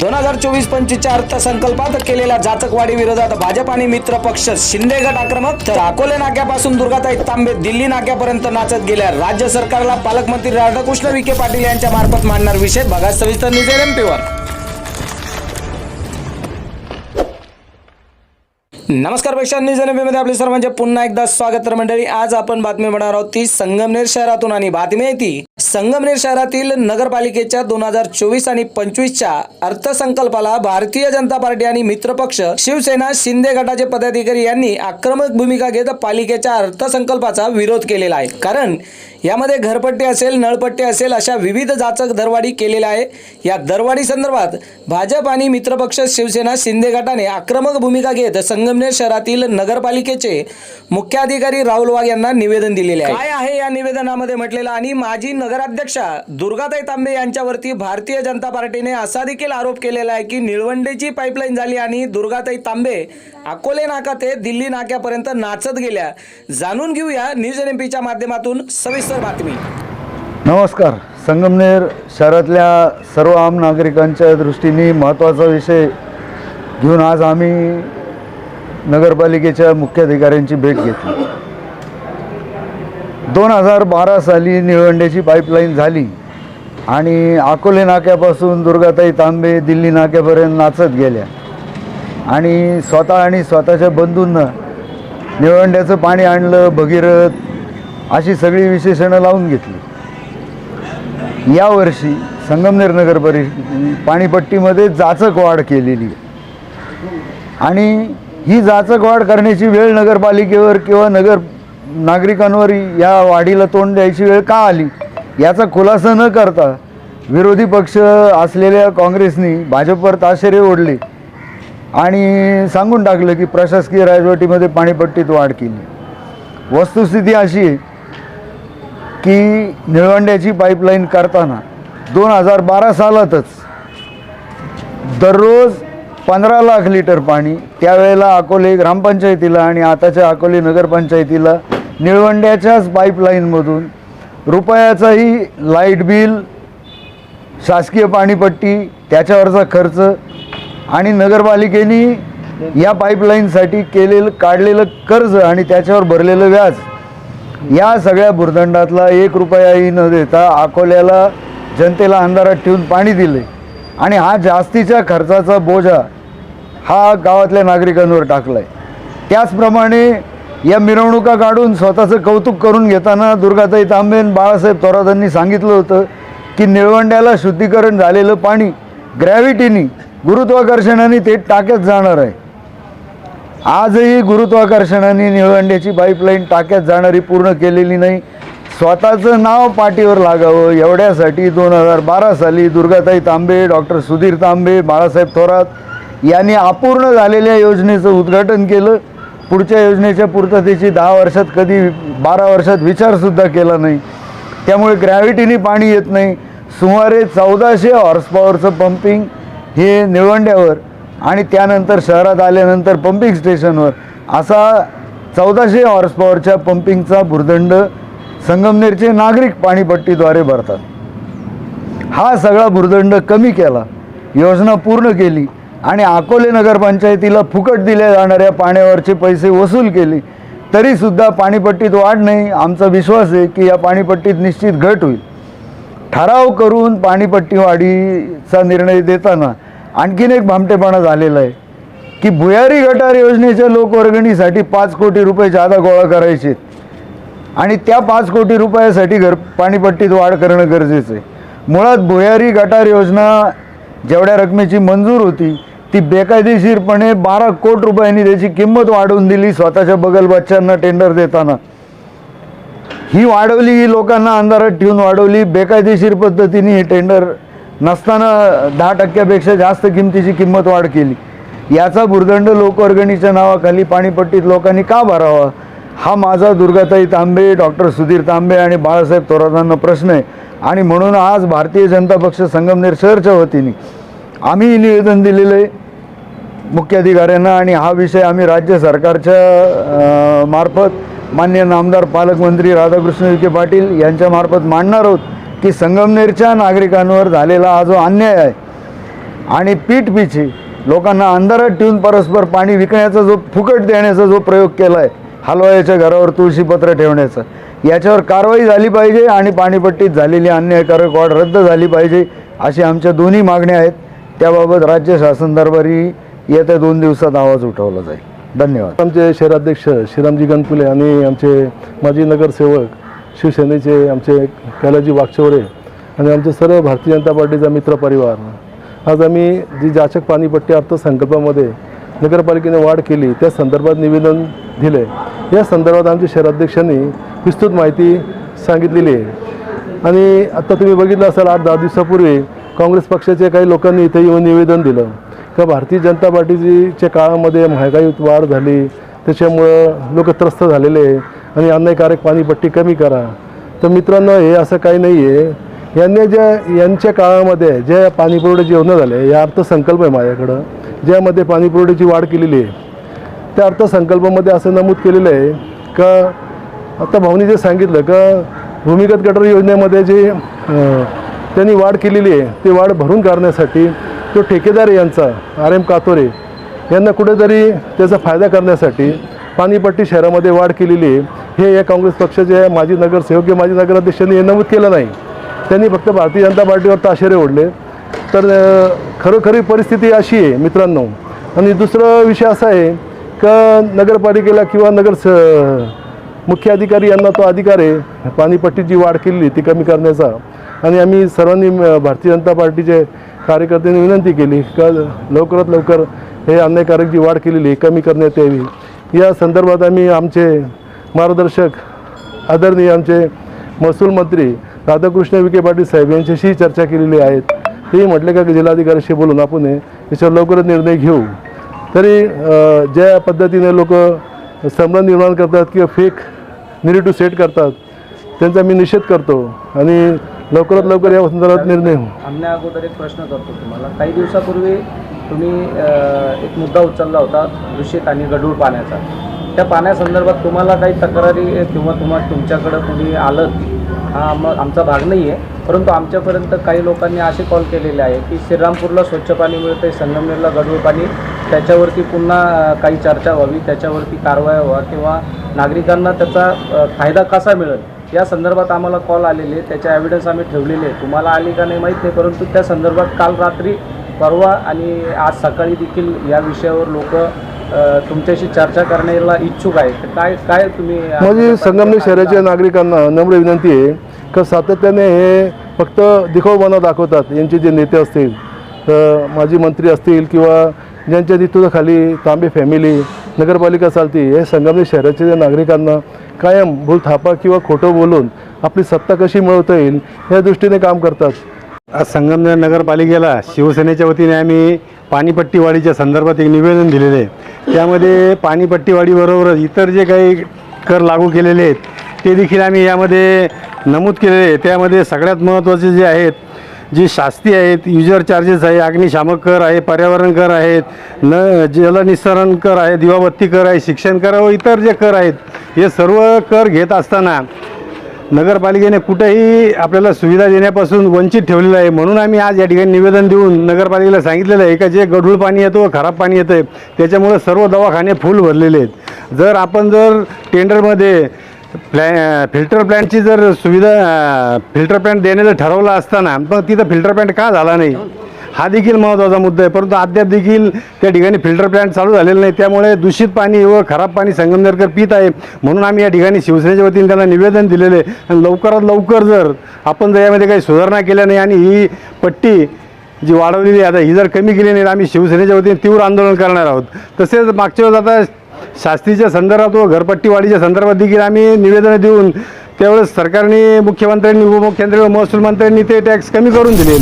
दोन हजार चोवीस पंचवीसच्या अर्थसंकल्पात केलेल्या जाचकवाडी विरोधात भाजप आणि मित्र पक्ष शिंदे गट आक्रमक तर अकोले नाक्यापासून दुर्गाताई तांबे दिल्ली नाक्यापर्यंत नाचत गेल्या. राज्य सरकारला पालकमंत्री राधाकृष्ण विखे पाटील यांच्या मार्फत मांडणार विषय बघा सविस्तर निजेर एमपीवर नमस्कारपेक्षा मध्ये आपले सर्वांचे पुन्हा एकदा स्वागत तर मंडळी आज आपण बातमी म्हणणार आहोत ती संगमनेर शहरातून आणि बातमी आहे ती संगमनेर शहरातील नगरपालिकेच्या दोन हजार चोवीस आणि पंचवीसच्या अर्थसंकल्पाला भारतीय जनता पार्टी आणि मित्रपक्ष शिवसेना शिंदे गटाचे पदाधिकारी यांनी आक्रमक भूमिका घेत पालिकेच्या अर्थसंकल्पाचा विरोध केलेला आहे. कारण यामध्ये घरपट्टी असेल नळपट्टी असेल अशा विविध जाचक दरवाढी केलेल्या आहे. या दरवाढी संदर्भात भाजप आणि मित्रपक्ष शिवसेना शिंदे गटाने आक्रमक भूमिका घेत संगमनेर शहरातील नगरपालिकेचे मुख्याधिकारी राहुल वाघ यांना निवेदन दिलेले आहे. काय आहे या निवेदनामध्ये म्हटलेलं? आणि माजी नगराध्यक्षा दुर्गाताई तांबे यांच्यावरती भारतीय जनता पार्टीने असा देखील आरोप केलेला आहे की निळवंडेची पाईपलाईन झाली आणि दुर्गाताई तांबे अकोले नाका ते दिल्ली नाक्यापर्यंत नाचत गेल्या. जाणून घेऊया न्यूज एन पीच्या माध्यमातून सविस्तर बातमी. नमस्कार. संगमनेर शहरातल्या सर्व आम नागरिकांच्या दृष्टीने महत्त्वाचा विषय घेऊन आज आम्ही नगरपालिकेच्या मुख्याधिकाऱ्यांची भेट घेतली. दोन हजार बारा साली निळवंड्याची पाईपलाईन झाली. आणि अकोले नाक्यापासून दुर्गाताई तांबे दिल्ली नाक्यापर्यंत नाचत गेल्या. आणि स्वतः आणि स्वतःच्या बंधूंना निळवंड्याचं पाणी आणलं भगीरथ अशी सगळी विशेषणं लावून घेतली. यावर्षी संगमनेर नगर परि पाणीपट्टीमध्ये जाचक वाढ केलेली आणि ही जाचक वाढ करण्याची वेळ नगरपालिकेवर किंवा नगर नागरिकांवर या वाढीला तोंड द्यायची वेळ का आली? याचा खुलासा न करता विरोधी पक्ष असलेल्या काँग्रेसनी भाजपवर ताशेरे ओढले आणि सांगून टाकलं की प्रशासकीय राजवटीमध्ये पाणीपट्टीत वाढ केली. वस्तुस्थिती अशी आहे की निळवंड्याची पाईपलाईन करताना दोन हजार बारा सालातच दररोज पंधरा लाख लिटर पाणी त्यावेळेला अकोले ग्रामपंचायतीला आणि आताच्या अकोले नगरपंचायतीला निळवंड्याच्याच पाईपलाईनमधून रुपयाचाही लाइट बिल शासकीय पाणीपट्टी त्याच्यावरचा खर्च आणि नगरपालिकेने या पाईपलाईनसाठी केलेलं काढलेलं कर्ज आणि त्याच्यावर भरलेलं व्याज या सगळ्या भुर्दंडातला एक रुपयाही न देता अकोल्याला जनतेला अंधारात ठेवून पाणी दिले. आणि हा जास्तीच्या खर्चाचा बोजा हा गावातल्या नागरिकांवर टाकला आहे त्याचप्रमाणे या मिरवणुका काढून स्वतःचं कौतुक करून घेताना दुर्गाताई तांबे आणि बाळासाहेब थोरातांनी सांगितलं होतं की निळवंड्याला शुद्धीकरण झालेलं पाणी ग्रॅव्हिटीनी गुरुत्वाकर्षणाने ते टाक्यात जाणार आहे. आजही गुरुत्वाकर्षणाने निळवंड्याची पाईपलाईन टाक्यात जाणारी पूर्ण केलेली नाही. स्वतःचं नाव पाठीवर लागावं एवढ्यासाठी दोन हजार बारा साली दुर्गाताई तांबे डॉक्टर सुधीर तांबे बाळासाहेब थोरात यांनी अपूर्ण झालेल्या योजनेचं उद्घाटन केलं. पुढच्या योजनेच्या पूर्ततेची दहा वर्षात कधी बारा वर्षात विचारसुद्धा केला नाही. त्यामुळे ग्रॅव्हिटीने पाणी येत नाही. सुमारे चौदाशे हॉर्स पॉवरचं पंपिंग हे निळवंड्यावर आणि त्यानंतर शहरात आल्यानंतर पंपिंग स्टेशनवर असा चौदाशे हॉर्स पॉवरच्या पंपिंगचा भुर्दंड संगमनेरचे नागरिक पाणीपट्टीद्वारे भरतात. हा सगळा भुर्दंड कमी केला. योजना पूर्ण केली. आणि अकोले नगरपंचायतीला फुकट दिल्या जाणाऱ्या पाण्यावरचे पैसे वसूल केले तरीसुद्धा पाणीपट्टीत वाढ नाही आमचा विश्वास आहे की या पाणीपट्टीत निश्चित घट होईल. ठराव करून पाणीपट्टी वाढीचा निर्णय देताना आणखीन एक भामटेपणा झालेला आहे की भुयारी गटार योजनेच्या लोकवर्गणीसाठी पाच कोटी रुपये जादा गोळा करायचे. आणि त्या पाच कोटी रुपयासाठी घर पाणीपट्टीत वाढ करणं गरजेचं आहे. मुळात भुयारी गटार योजना जेवढ्या रकमेची मंजूर होती ती बेकायदेशीरपणे बारा कोटी रुपयांनी त्याची किंमत वाढवून दिली स्वतःच्या बगल बच्चांना टेंडर देताना. ही वाढवली ही लोकांना अंधारात ठेवून वाढवली. बेकायदेशीर पद्धतीने ही टेंडर नसताना दहा टक्क्यापेक्षा जास्त किमतीची किंमत वाढ केली. याचा भुर्दंड लोकवर्गणीच्या नावाखाली पाणीपट्टीत लोकांनी का भरावा? हा माझा दुर्गाताई तांबे डॉक्टर सुधीर तांबे आणि बाळासाहेब थोरातांना प्रश्न आहे. आणि म्हणून आज भारतीय जनता पक्ष संगमनेर शहरच्या वतीने आम्ही निवेदन दिलेलं आहे. मुख्याधिकाऱ्यांना आणि हा विषय आम्ही राज्य सरकारच्या मार्फत मान्य नामदार पालकमंत्री राधाकृष्ण विखे पाटील यांच्या मार्फत मांडणार आहोत की संगमनेरच्या नागरिकांवर झालेला हा जो अन्याय आहे आणि पीठ पिछी लोकांना अंधारात ठेवून परस्पर पाणी विकण्याचा जो फुकट देण्याचा जो प्रयोग केला आहे हलवायाच्या घरावर तुळशीपत्र ठेवण्याचा याच्यावर कारवाई झाली पाहिजे आणि पाणीपट्टीत झालेली अन्यायकारक वाढ रद्द झाली पाहिजे अशी आमच्या दोन्ही मागण्या आहेत. त्याबाबत राज्य शासन दरबारी येत्या दोन दिवसात आवाज उठवला जाईल. धन्यवाद. आमचे शहराध्यक्ष श्रीरामजी गणपुले आणि आमचे माजी नगरसेवक शिवसेनेचे आमचे कैलाजी वागचौरे आणि आमचे सर्व भारतीय जनता पार्टीचा मित्रपरिवार आज आम्ही जी जाचक पाणीपट्टी अर्थसंकल्पामध्ये नगरपालिकेने वाढ केली त्या संदर्भात निवेदन दिले. या संदर्भात आमच्या शहराध्यक्षांनी विस्तृत माहिती सांगितलेली आहे. आणि आता तुम्ही बघितलं असाल आठ दहा दिवसापूर्वी काँग्रेस पक्षाच्या काही लोकांनी इथे येऊन निवेदन दिलं. का भारतीय जनता पार्टीच्या काळामध्ये महागाईत वाढ झाली त्याच्यामुळं लोक त्रस्त झालेले आहे आणि अन्यायकारक पाणीपट्टी कमी करा. तर मित्रांनो हे असं काही नाही आहे यांनी ज्या यांच्या काळामध्ये ज्या पाणीपुरवठ्याची योजना झाल्या या अर्थसंकल्प आहे माझ्याकडं ज्यामध्ये पाणीपुरवठ्याची वाढ केलेली आहे त्या अर्थसंकल्पामध्ये असं नमूद केलेलं आहे का आता भाऊनी जे सांगितलं का भूमिगत गटर योजनेमध्ये जे त्यांनी वाढ केलेली आहे ती वाढ भरून काढण्यासाठी तो ठेकेदार यांचा आर एम कातोरे. यांना कुठेतरी त्याचा फायदा करण्यासाठी पाणीपट्टी शहरामध्ये वाढ केलेली आहे. हे या काँग्रेस पक्षाचे माजी नगरसेवक किंवा माजी नगराध्यक्षांनी हे नमूद केलं नाही. त्यांनी फक्त भारतीय जनता पार्टीवर ताशेरे ओढले. तर खरोखरी परिस्थिती अशी आहे मित्रांनो. आणि दुसरा विषय असा आहे का नगरपालिकेला किंवा नगर स- मुख्य अधिकारी यांना तो अधिकार आहे. पाणीपट्टीची वाढ केलेली ती कमी करण्याचा. आणि आम्ही सर्वांनी भारतीय जनता पार्टीचे कार्यकर्त्यांनी विनंती केली का लवकरात लवकर हे अन्यायकारक जी वाढ केलेली कमी करण्यात यावी. या संदर्भात आम्ही आमचे मार्गदर्शक आदरणीय आमचे महसूल मंत्री राधाकृष्ण विखे पाटील साहेब यांच्याशी चर्चा केलेली आहेत तेही म्हटले का की जिल्हाधिकाऱ्याशी बोलून आपण याच्यावर लवकरच निर्णय घेऊ. तरी ज्या पद्धतीने लोक संभ्रम निर्माण करतात किंवा फेक निरेटिव्ह सेट करतात त्यांचा मी निषेध करतो. आणि लवकरात लवकर या संदर्भात निर्णय होऊ आमच्या अगोदर एक प्रश्न करतो तुम्हाला. काही दिवसापूर्वी तुम्ही अ, एक मुद्दा उचलला होता दूषित आणि गढूळ पाण्याचा. त्या पाण्यासंदर्भात तुम्हाला काही तक्रारी किंवा तुम्हाला तुमच्याकडं कोणी आलं हा मग आमचा भाग नाही आहे परंतु आमच्यापर्यंत काही लोकांनी असे कॉल केलेले आहे की श्रीरामपूरला स्वच्छ पाणी मिळतं आहे संगमनेरला गढूळ पाणी त्याच्यावरती पुन्हा अ, काही चर्चा व्हावी त्याच्यावरती कारवाई व्हावा किंवा नागरिकांना त्याचा अ, फायदा कसा मिळेल? या संदर्भात आम्हाला कॉल आलेले त्याचे एव्हिडन्स आम्ही ठेवलेले आहे तुम्हाला आली का नाही माहीत नाही परंतु त्या संदर्भात काल रात्री परवा आणि आज सकाळी देखील या विषयावर लोक तुमच्याशी चर्चा करण्याला इच्छुक तर काय काय तुम्ही माझी संगमनेर शहराच्या नागरिकांना नम्र विनंती आहे का सातत्याने हे फक्त दिखाऊपणा दाखवतात यांचे जे नेते असतील तर माजी मंत्री असतील किंवा ज्यांच्या नेतृत्वाखाली तांबे फॅमिली नगरपालिका चालते हे संगमनेर शहराच्या नागरिकांना कायम भूलथापा किंवा खोटं बोलून आपली सत्ता कशी मिळवता येईल या दृष्टीने काम करतात. आज संगमनेर नगरपालिकेला शिवसेनेच्या वतीने आम्ही पाणीपट्टीवाढीच्या संदर्भात एक निवेदन दिलेले आहे. त्यामध्ये पाणीपट्टीवाढीबरोबरच इतर जे काही कर लागू केलेले आहेत ते देखील आम्ही यामध्ये नमूद केलेले आहे. त्यामध्ये सगळ्यात महत्त्वाचे जे आहेत जी शास्ती आहेत युजर चार्जेस आहे अग्निशामक कर आहे पर्यावरण कर आहेत न जलनिस्सरण कर आहे दिवाबत्ती कर आहे शिक्षण कर व इतर जे कर आहेत हे सर्व कर घेत असताना नगरपालिकेने कुठेही आपल्याला सुविधा देण्यापासून वंचित ठेवलेलं आहे. म्हणून आम्ही आज या ठिकाणी निवेदन देऊन नगरपालिकेला सांगितलेलं आहे का जे गढूळ पाणी येतं व खराब पाणी येतं आहे त्याच्यामुळं सर्व दवाखाने फुल भरलेले आहेत. जर आपण जर टेंडरमध्ये प्लॅ फिल्टर प्लॅन्टची जर सुविधा फिल्टर प्लॅन्ट देण्याचं ठरवलं असताना पण तिथं फिल्टर प्लॅन्ट का झाला नाही? हा देखील महत्त्वाचा मुद्दा आहे. परंतु अद्याप देखील त्या ठिकाणी फिल्टर प्लॅन्ट चालू झालेलं नाही. त्यामुळे दूषित पाणी व खराब पाणी संगमनेरकर पित आहे. म्हणून आम्ही या ठिकाणी शिवसेनेच्या वतीने त्यांना निवेदन दिलेले आहे. आणि लवकरात लवकर जर आपण जर यामध्ये काही सुधारणा केल्या नाही आणि ही पट्टी जी वाढवलेली आहे आता ही जर कमी केली नाही तर आम्ही शिवसेनेच्या वतीने तीव्र आंदोलन करणार आहोत. तसेच मागच्या वेळेस आता शास्तीच्या संदर्भात व घरपट्टी वाढीच्या संदर्भात देखील आम्ही निवेदनं देऊन त्यावेळेस सरकारने मुख्यमंत्र्यांनी उपमुख्यमंत्री व महसूल मंत्र्यांनी ते टॅक्स कमी करून दिले.